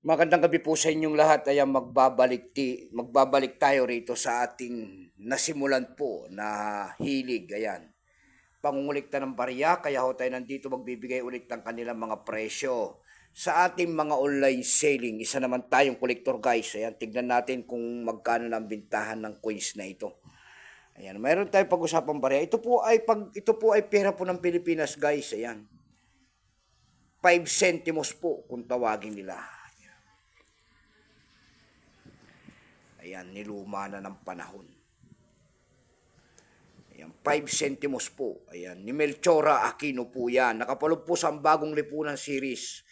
Magandang gabi po sa inyong lahat. Ayan, magbabalik, ti, magbabalik tayo rito sa ating nasimulan po na hilig. Ayan, pangungulikta ng barya. Kaya ho tayo nandito magbibigay ulit ng kanilang mga presyo. Sa ating mga online selling, isa naman tayong kolektor guys. Ayan, tignan natin kung magkano ang bintahan ng coins na ito. Ayan, mayroon tayong pag-usapang barya. Ito po ay pag ito po ay pera po ng Pilipinas, guys. Ayan. 5 centimos po kung tawagin nila. Ayan, niluma na ng panahon. Ayan, 5 centimos po. Ayan, ni Melchora Aquino po yan. Nakapalog po sa bagong lipunan series.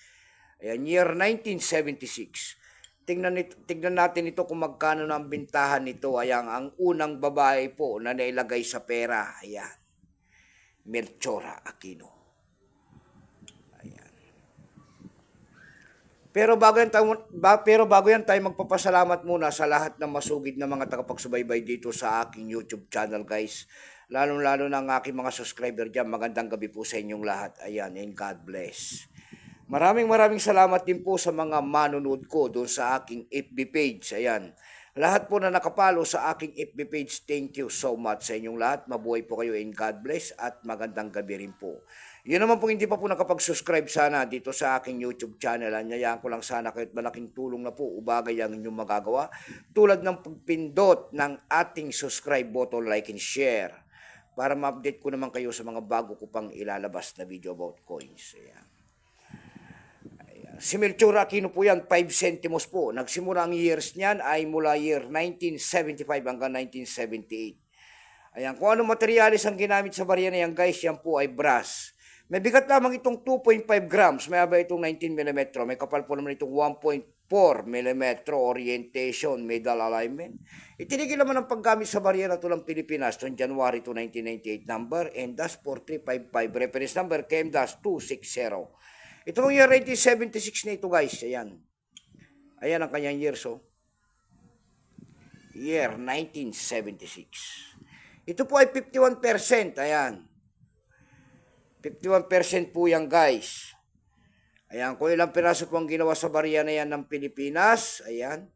Ayan, year 1976. Tingnan, nito, tingnan natin ito kung magkano na ang bintahan nito. Ayan, ang unang babae po na nailagay sa pera. Ayan, Melchora Aquino. Ayan. Pero bago yan pero bago yan tayo magpapasalamat muna sa lahat ng masugid na mga tagapagsubaybay dito sa aking YouTube channel guys. Lalo-lalo na ang aking mga subscriber dyan. Magandang gabi po sa inyong lahat. Ayan, and God bless. Maraming maraming salamat din po sa mga manonood ko doon sa aking FB page. Ayan. Lahat po na nakapalo sa aking FB page, thank you so much sa inyong lahat. Mabuhay po kayo and God bless at magandang gabi rin po. Yun naman po hindi pa po nakapag-subscribe sana dito sa aking YouTube channel. Anyayaan ko lang sana kahit malaking tulong na po ubagay ang inyong magagawa. Tulad ng pagpindot ng ating subscribe button, like and share para ma-update ko naman kayo sa mga bago ko pang ilalabas na video about coins. Ayan. Si Melchor Aquino po yan, 5 centimos po. Nagsimula ang years niyan ay mula year 1975 hanggang 1978. Ayan, kung ano materialis ang ginamit sa barya na yan guys, yan po ay brass. May bigat lamang itong 2.5 grams, may haba itong 19 mm, may kapal po naman itong 1.4 mm orientation, medal alignment. Itinigil naman ang paggamit sa barya na ito ng Pilipinas noong January 2, 1998 number, M-4355, reference number KM-260. Ito ng year 1976 na ito guys. Ayan. Ayan ang kanyang oh. Year 1976. Ito po ay 51%. Ayan. 51% po yan guys. Ayan, kung ilang piraso po ang ginawa sa barya na yan ng Pilipinas, ayan,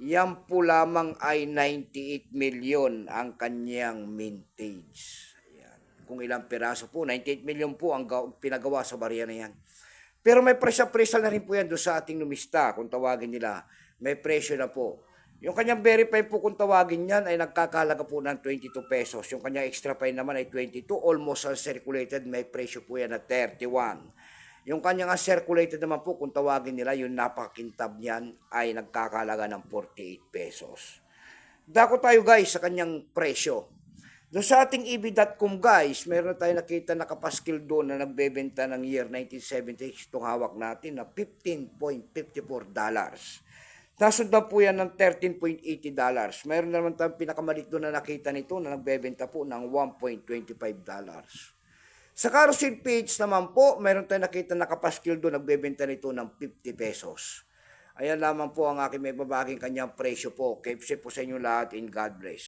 yan po lamang ay 98 million ang kanyang mintage. Kung ilang piraso po, 98 million po ang gaw- pinagawa sa barya na yan. Pero may presyo-presyo na rin po yan doon sa ating numista, kung tawagin nila. May presyo na po. Yung kanyang verify po kung tawagin yan ay nagkakalaga po ng 22 pesos. Yung kanyang extra fine naman ay 22. Almost uncirculated, may presyo po yan na 31. Yung kanyang uncirculated naman po kung tawagin nila, yung napakakintab niyan ay nagkakalaga ng 48 pesos. Dako tayo guys sa kanyang presyo. Doon sa ating EB.com guys, meron tayo nakita nakapaskil doon na nagbebenta ng year 1976 itong hawak natin na 15.54 dollars. Nasundan po yan ng 13.80 dollars. Meron naman tayong pinakamalit doon na nakita nito na nagbebenta po ng 1.25 dollars. Sa carousel page naman po, meron tayong nakita nakapaskil doon nagbebenta nito ng 50 pesos. Ayan lamang po ang aking may babaging kanyang presyo po. Keep safe po sa inyo lahat and God bless.